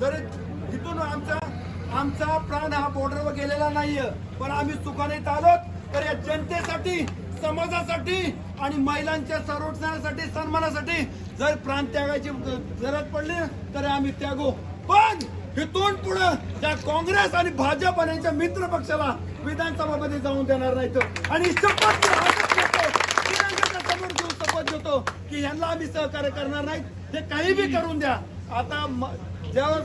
जरी तिथून आमचा आमचा प्राण हा बॉर्डरवर गेलेला नाहीये पण आम्ही चुकाने आलो तर या जनतेसाठी समाजासाठी आणि महिलांच्या संरक्षणासाठी सन्मानासाठी जर प्राण त्यागायची गरज पडली तर आम्ही त्यागू. पण इथून पुढे त्या काँग्रेस आणि भाजप आणि यांच्या मित्र पक्षाला विधानसभामध्ये जाऊन देणार नाहीत. आणि शपथ समोर घेऊन शपथ घेतो की यांना आम्ही सहकार्य करणार नाहीत. ते काही बी करून द्या. आता जेव्हा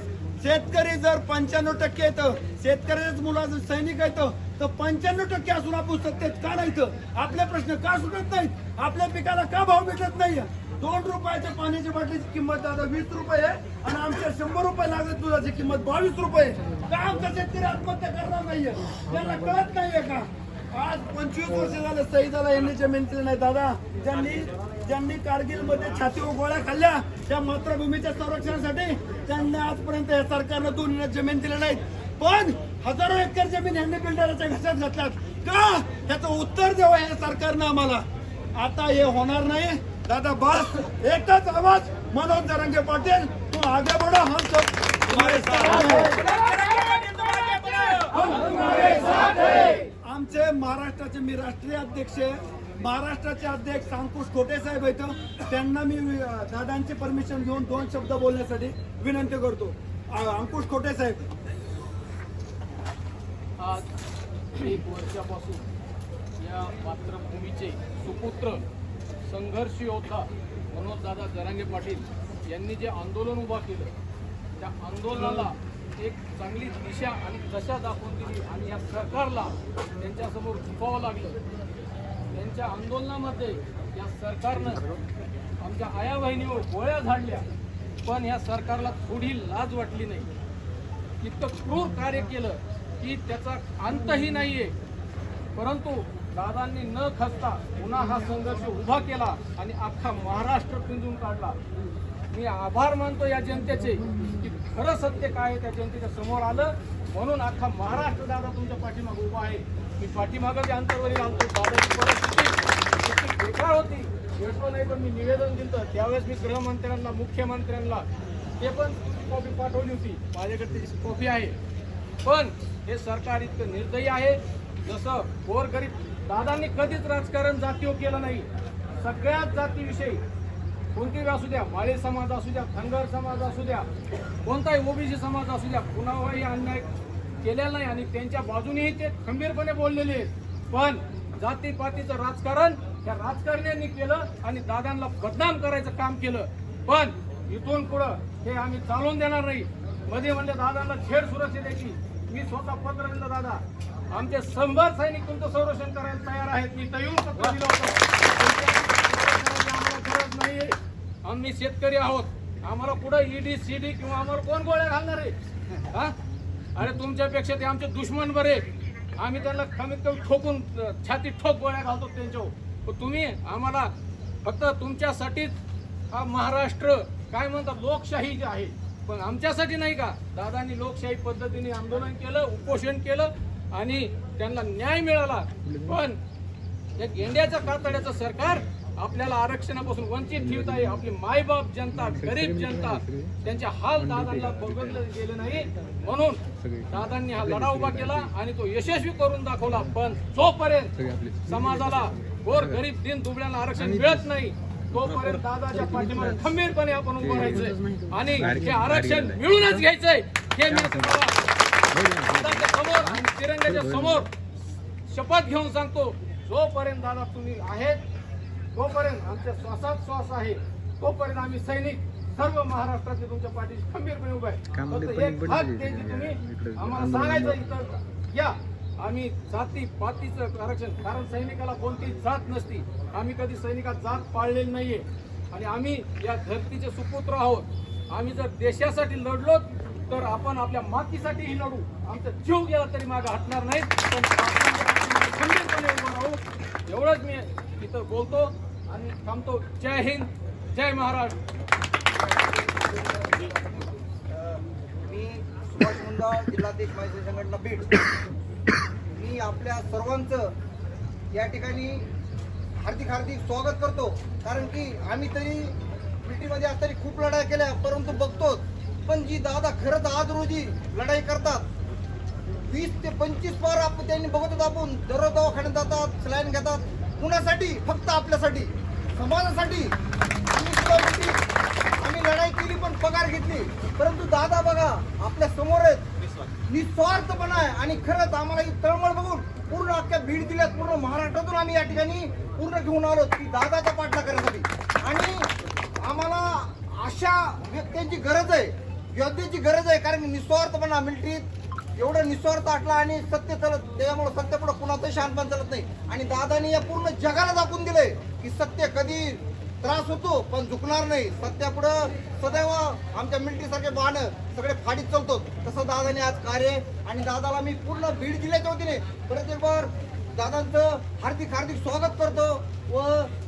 शेतकरी जर पंच्याण्णव टक्के येतं शेतकऱ्याच मुलाचं सैनिक येतं तर पंच्याण्णव टक्के असून आपण सत्तेत का नाही आपले प्रश्न का सुटत नाहीत? आपल्या पिकाला का भाव भेटत नाही दोन रुपयाच्या पाण्याची बाटलीची किंमत आता वीस रुपये आहे आणि आमच्या शंभर रुपये लागत दुधाची किंमत बावीस रुपये का आमचा शेतकरी आत्महत्या करणार नाहीये? त्यांना कळत नाहीये का? आज पंचवीस वर्ष झालं शहीदाला यांनी जमीन केली नाही. दादा ज्यांनी ज्यांनी कारगिलमध्ये छाती व गोळ्या खाल्ल्या त्या मातृभूमीच्या संरक्षणासाठी त्यांना आजपर्यंत या सरकारनं दोन जमीन दिल्या नाहीत. पण हजारो एकर जमीन यांनी बिल्डराच्या घशात घातल्यात. का? त्याचं उत्तर द्यावं या सरकारनं आम्हाला. आता हे होणार नाही. दादा बस. एकच आवाज मनोज जरंगे पाटील. तू आगे बडो हम सब तुम्हारे साथ आमचे महाराष्ट्राचे मी राष्ट्रीय अध्यक्ष महाराष्ट्राचे अध्यक्ष अंकुश खोटे साहेब आहेत. त्यांना मी दादांची परमिशन घेऊन दोन शब्द बोलण्यासाठी विनंती करतो. अंकुश खोटे साहेब. आज एक वर्षापासून या मातृभूमीचे सुपुत्र संघर्ष योद्धा मनोजदादा जरांगे पाटील यांनी जे आंदोलन उभा केलं त्या आंदोलनाला एक चांगली दिशा आणि दशा दाखवून दिली आणि या सरकारला त्यांच्यासमोर झुकावं लागलं. त्यांच्या आंदोलनामध्ये या सरकारनं आमच्या आया बहिणीवर गोळ्या झाडल्या पण या सरकारला थोडी लाज वाटली नाही. इतकं क्रूर कार्य केलं की त्याचा अंतही नाहीये. परंतु दादांनी न खचता पुन्हा हा संघर्ष उभा केला आणि अख्खा महाराष्ट्र पिंजून काढला. मी आभार मानतो या जनतेचे की खरं सत्य काय आहे त्या जनतेच्या समोर आलं? म्हणून अख्खा महाराष्ट्र दादा तुमच्या पाठीमागं उभा आहे. मी पाठीमागं जे अंतरवरी आणतो दादाची परिस्थिती इतकी बेकार होती. भेटलो नाही पण मी निवेदन दिलं. त्यावेळेस मी गृहमंत्र्यांना मुख्यमंत्र्यांना ते पण कॉपी पाठवली होती. माझ्याकडे त्याची कॉपी आहे. पण हे सरकार इतकं निर्दयी आहे. जसं गोरगरीब दादांनी कधीच राजकारण जातीवर केलं नाही. सगळ्याच जातीविषयी कोणतेही असू द्या माळी समाज असू द्या धनगर समाज असू द्या कोणताही ओबीसी समाज असू द्या कुणावरही अन्याय केलेला नाही आणि त्यांच्या बाजूनेही ते खंबीरपणे बोललेले आहेत. पण जातीपातीचं राजकारण त्या राजकारण्यांनी केलं आणि दादांना बदनाम करायचं काम केलं. पण इथून पुढं हे आम्ही चालवून देणार नाही. मध्ये म्हणजे दादांना सुरक्षा द्यायची. मी स्वतः पत्र दिलं दादा. आमचे शंभर सैनिक तुमचं संरक्षण करायला तयार आहेत. मी तर पत्र दिलं होतं आम्हाला गरज नाहीये आम्ही शेतकरी आहोत. आम्हाला कुठं ईडी सीडी किंवा आम्हाला कोण गोळ्या घालणार आहे? हा? अरे तुमच्यापेक्षा ते आमचे दुश्मन बरे. आम्ही त्यांना कमीत कमी ठोकून छाती ठोक गोळ्या घालतो त्यांच्यावर. तुम्ही आम्हाला फक्त तुमच्यासाठीच हा महाराष्ट्र काय म्हणतात लोकशाही जी आहे पण आमच्यासाठी नाही का? दादांनी लोकशाही पद्धतीने आंदोलन केलं उपोषण केलं आणि त्यांना न्याय मिळाला. पण या गेंड्याच्या कातड्याचं सरकार आपल्याला आरक्षणापासून वंचित ठेवत आहे आपली मायबाप जनता गरीब जनता त्यांचे हाल दादांना बघितलं गेले नाही. म्हणून दादांनी हा लढा उभा केला आणि तो यशस्वी करून दाखवला. पण जोपर्यंत समाजाला गोर गरीब दिन दुबळ्यांना आरक्षण मिळत नाही तोपर्यंत दादाच्या पाठीमागे खंबीरपणे आपण उभं राहायचंय. आणि हे आरक्षण मिळूनच घ्यायचंय. हे मी समोर आणि तिरंग्याच्या समोर शपथ घेऊन सांगतो जोपर्यंत दादा तुम्ही आहेत तोपर्यंत आमच्या श्वासात श्वास आहे तोपर्यंत आम्ही सैनिक सर्व महाराष्ट्राचे तुमच्या पाठीशी खंबीरपणे उभे आहे आम्हाला सांगायचं इथं या. आम्ही जाती पातीचं आरक्षण कारण सैनिकाला कोणती जात नसती. आम्ही कधी सैनिकात जात पाळलेली नाहीये. आणि आम्ही या धरतीचे सुपुत्र आहोत. आम्ही जर देशासाठी लढलो तर आपण आपल्या मातीसाठीही लढू. आमचा जीव गेला तरी मागे हटणार नाही पण खंबीरपणे उभं राहू एवढंच मी इथं बोलतो. आणि थांबतो. जय हिंद जय महाराष्ट्र. मी सुभाष मुंडा जिल्हाध्यक्ष माहिती संघटना बीड. मी आपल्या सर्वांचं या ठिकाणी हार्दिक हार्दिक स्वागत करतो. कारण की आम्ही तरी बीटीमध्ये असताना खूप लढाई केल्या परंतु बघतोच. पण जी दादा खरंच आज रोजी लढाई करतात. वीस ते पंचवीस पार आपण त्यांनी बघत होतो आपण. दररोज दवाखान्यात जातात सलाईन घेतात. कुणासाठी? फक्त आपल्यासाठी. समाजासाठी आम्ही आम्ही लढाई केली पण पगार घेतली. परंतु दादा बघा आपल्यासमोर आहेत. निस्वार्थपणा आहे. आणि खरंच आम्हाला ही तळमळ बघून पूर्ण अख्ख्या बीड जिल्ह्यात पूर्ण महाराष्ट्रातून आम्ही या ठिकाणी पूर्ण घेऊन आलो की दादाचा पाठला करण्यासाठी. आणि आम्हाला अशा व्यक्तींची गरज आहे. योद्धेची गरज आहे. कारण निस्वार्थपणा मिलिटरीत एवढं निस्वार्थ आटला आणि सत्य चालत त्याच्यामुळे सत्य पुढे कुणाचंही शहाणपण चालत नाही. आणि दादानी या पूर्ण जगाला दाखवून दिलंय की सत्य कधी त्रास होतो पण झुकणार नाही. सत्यापुढं सदैव आमच्या मिलिटरी सारखे बाण सगळे फाडीत चालतो. तसं दादाने आज कार्य आणि दादाला मी पूर्ण बीड जिल्ह्याच्या वतीने परत एक बार दादांचं हार्दिक हार्दिक स्वागत करतो व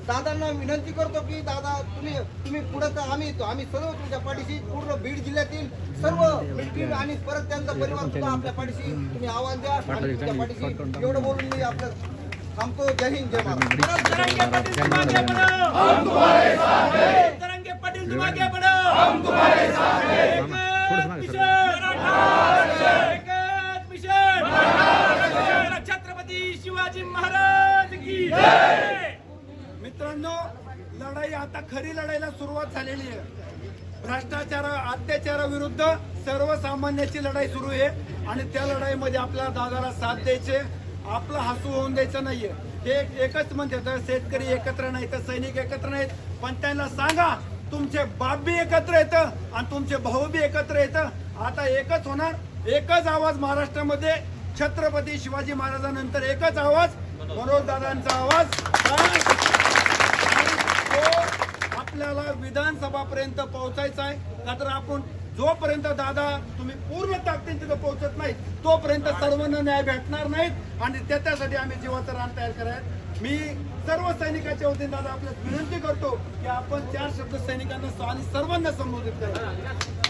दादांना विनंती करतो की दादा तुम्ही तुम्ही पुढे आम्ही आम्ही सर्व तुमच्या पाठीशी पूर्ण बीड जिल्ह्यातील सर्व मिलिटरी आणि परत त्यांचा परिवार सुद्धा आपल्या पाठीशी तुम्ही आवाज द्या. आणि तुमच्या पाठीशी एवढं बोलून मी आपलं थांबतो. जय हिंद जय महाराज तरंगे पाटील तुम्हारे हैं हम तुम्हारे साथ हैं। छत्रपती शिवाजी महाराज की लढाई आता खरी लढाईला सुरुवात झालेली आहे. भ्रष्टाचार अत्याचाराविरुद्ध सर्वसामान्याची लढाई सुरू आहे आणि त्या लढाईमध्ये आपल्या दादाला साथ द्यायचे आपलं हसू होऊन द्यायचं नाहीये. हे एकच म्हणते तर शेतकरी एकत्र नाही तर सैनिक एकत्र नाहीत. पण त्यांना सांगा तुमचे बाप बी एकत्र येतं आणि तुमचे भाऊ बी एकत्र येतं आता एकच होणार एकच आवाज महाराष्ट्रामध्ये. छत्रपती शिवाजी महाराजांनंतर एकच आवाज मनोज दादांचा आवाज. तो आपल्याला विधानसभापर्यंत पोहोचायचा आहे. का तर आपण जोपर्यंत दादा तुम्ही पूर्ण ताकदीने तिथं पोहोचत नाही तोपर्यंत सर्वांना न्याय भेटणार नाहीत. आणि त्याच्यासाठी आम्ही जीवाचं रान तयार करायचं मी सर्व सैनिकाच्या वतीने दादा आपल्याला विनंती करतो की आपण चार शब्द सैनिकांना आणि सर्वांना संबोधित करा.